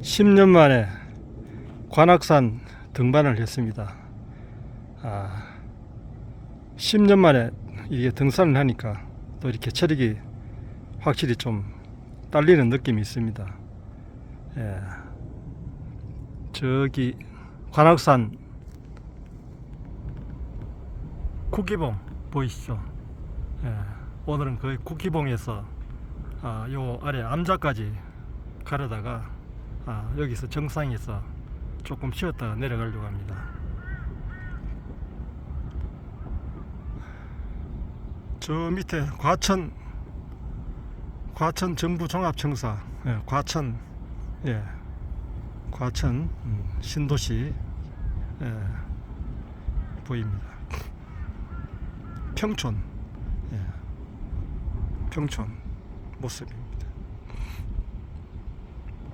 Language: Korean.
10년 만에 관악산 등반을 했습니다. 아, 10년 만에 이게 등산을 하니까 또 이렇게 체력이 확실히 좀 딸리는 느낌이 있습니다. 예. 저기 관악산 쿠키봉 보이시죠? 예. 오늘은 거의 쿠키봉에서 아, 요 아래 암자까지 가려다가 아, 여기서 정상에서 조금 쉬었다가 내려가려고 합니다. 저 밑에 과천 과천 정부 종합청사 예, 과천 예 과천 음, 신도시 예, 보입니다. 평촌 예, 평촌 모습입니다.